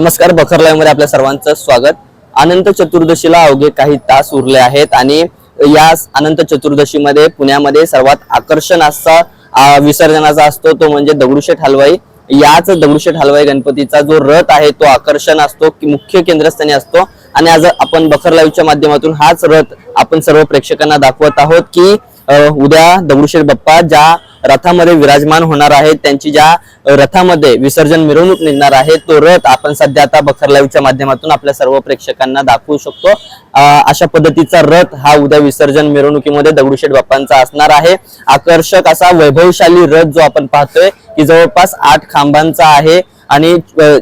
नमस्कार बखर आपल्या सर्वांचं स्वागत. अनंत चतुर्दशीला अवघे काही तास उरले आहेत आणि या अनंत चतुर्दशीमध्ये पुण्यामध्ये सर्वात आकर्षण असा विसर्जनाचा असतो तो म्हणजे दगडूशेठ हलवाई. याच दगडूशेठ हलवाई गणपतीचा जो रथ आहे तो आकर्षण असतो की मुख्य केंद्रस्थानी असतो. आणि आज आपण बखर लाईव्हच्या माध्यमातून हाच रथ आपण सर्व प्रेक्षकांना दाखवत आहोत की उद्या दगडूशेठ बाप्पा ज्या रथामध्ये विराजमान होणार आहेत त्यांची ज्या रथामध्ये विसर्जन मिरवणूक निघणार आहे तो रथ आपण सध्या आता बखर लाईव्हच्या माध्यमातून आपल्या सर्व प्रेक्षकांना दाखवू शकतो. अशा पद्धतीचा रथ हा उद्या विसर्जन मिरवणुकीमध्ये दगडूशेठ बाप्पांचा असणार आहे. आकर्षक असा वैभवशाली रथ जो आपण पाहतोय की जवळपास आठ खांबांचा आहे. आणि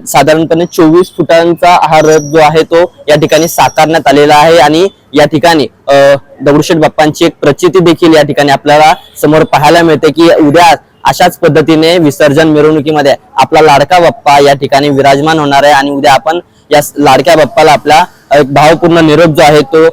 साधारणपणे चोवीस फुटांचा हा रथ जो आहे तो या ठिकाणी साकारण्यात आलेला आहे आणि या ठिकाणी दगडूशेठ बाप्पांची एक प्रचिती देखील या ठिकाणी आपल्याला समोर पाहायला मिळते की उद्या अशाच पद्धतीने विसर्जन मिरवणुकीमध्ये आपला लाडका बाप्पा या ठिकाणी विराजमान होणार आहे आणि उद्या आपण या लाडक्या बाप्पाला आपला एक भावपूर्ण निरोप जो आहे तो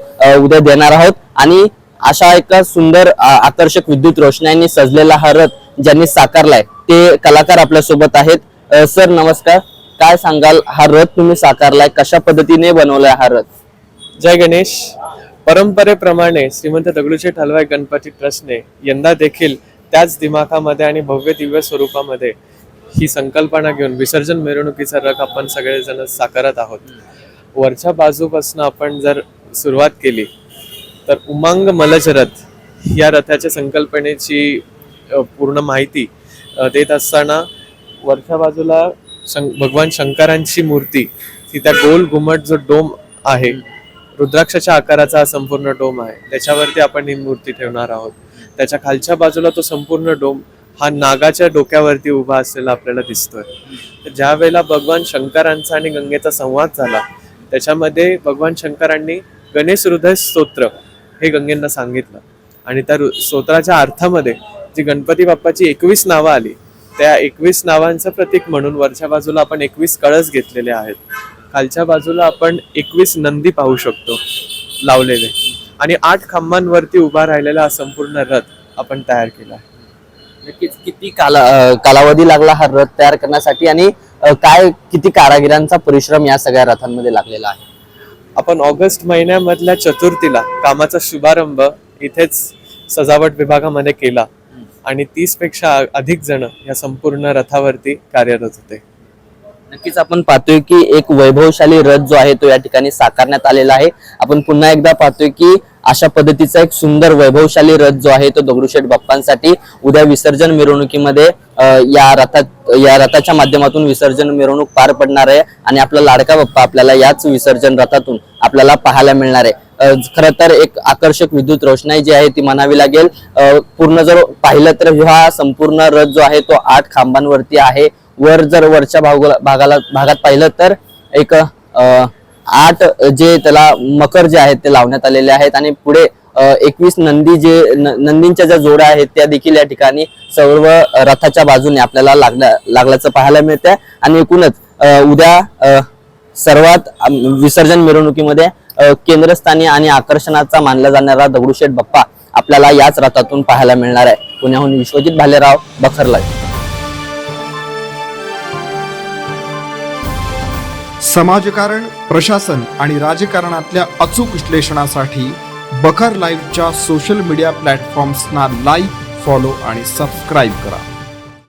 उद्या देणार आहोत. आणि अशा एका सुंदर आकर्षक विद्युत रोषणाईने सजलेला हा रथ ज्यांनी साकारलाय ते कलाकार आपल्यासोबत आहेत. सर नमस्कार. काय सांगाल? हा रथ तुम्ही साकारलाय. कशा पद्धतीने बनवलाय हा रथ? जय गणेश. परंपरेप्रमाणे श्रीमंत दगडूशेठ हलवाई गणपती ट्रस्टने यंदा देखील त्याच दिमाखामध्ये आणि भव्य दिव्य स्वरूपामध्ये ही संकल्पना घेऊन विसर्जन मिरवणुकीचा रथ आपण सगळेजण साकारत आहोत. वरच्या बाजूपासून आपण जर सुरुवात केली तर उमांग मलज रथ या रथाच्या संकल्पनेची पूर्ण माहिती देत असताना वरच्या बाजूला भगवान शंकरांची मूर्ती ती त्या गोल घुमट जो डोम आहे रुद्राक्षाच्या आकाराचा हा संपूर्ण डोम आहे. त्याच्यावरती आपण ही मूर्ती ठेवणार आहोत. त्याच्या खालच्या बाजूला तो संपूर्ण डोम हा नागाच्या डोक्यावरती उभा असलेला आपल्याला दिसतोय. तर ज्या वेळेला भगवान शंकरांचा आणि गंगेचा संवाद झाला त्याच्यामध्ये भगवान शंकरांनी गणेश हृदय स्तोत्र हे गंगेंना सांगितलं. आणि त्या रु- स्तोत्राच्या अर्थामध्ये जी गणपती बाप्पाची एकवीस नावं आली त्या एकवीस नावांचं प्रतीक म्हणून वरच्या बाजूला आपण एकवीस कळस घेतलेले आहेत. खालच्या बाजूला आपण एकवीस नंदी पाहू शकतो लावलेले. आणि आठ खांबांवरती उभा राहिलेला हा संपूर्ण रथ आपण तयार केला. आहे नक्कीच किती काला कालावधी लागला हा रथ तयार करण्यासाठी आणि काय किती कारागिरांचा परिश्रम या सगळ्या रथांमध्ये लागलेला आहे? आपण ऑगस्ट महिन्यामधल्या चतुर्थीला कामाचा शुभारंभ इथेच सजावट विभागामध्ये केला. आणि तीसपेक्षा अधिक जण या संपूर्ण रथावरती कार्यरत होते. नक्कीच आपण पाहतोय की एक वैभवशाली रथ जो आहे तो या ठिकाणी साकारण्यात आलेला आहे. आपण पुन्हा एकदा पाहतोय की अशा पद्धतीचा एक सुंदर वैभवशाली रथ जो आहे तो दगडूशेठ बाप्पांसाठी उद्या विसर्जन मिरवणुकीमध्ये या रथात या रथाच्या माध्यमातून विसर्जन मिरवणूक पार पडणार आहे आणि आपला लाडका बाप्पा आपल्याला याच विसर्जन रथातून आपल्याला पाहायला मिळणार आहे. खरं तर एक आकर्षक विद्युत रोषणाई जी आहे ती म्हणावी लागेल. पूर्ण जर पाहिलं तर हा संपूर्ण रथ जो आहे तो आठ खांबांवरती आहे. वर जर वरच्या भागाला भागाला भागात पाहिलं तर एक आठ जे त्याला मकर जे आहेत ते लावण्यात आलेले आहेत आणि पुढे एकवीस नंदी जे न- नंदींच्या ज्या जोड्या आहेत त्या देखील या ठिकाणी सर्व रथाच्या बाजूने आपल्याला लागल्या लागल्याचं पाहायला मिळतंय. आणि एकूणच उद्या सर्वात विसर्जन मिरवणुकीमध्ये केंद्रस्थानी आणि आकर्षणाचा मानला जाणारा दगडूशेठ बाप्पा आपल्याला याच रथातून पाहायला मिळणार आहे. पुण्याहून विश्वजित भालेराव बखरला समाजकारण प्रशासन आणि राजकारणातल्या अचूक विश्लेषणासाठी बखर लाईव्हच्या सोशल मीडिया प्लॅटफॉर्म्सना लाईक फॉलो आणि सबस्क्राईब करा.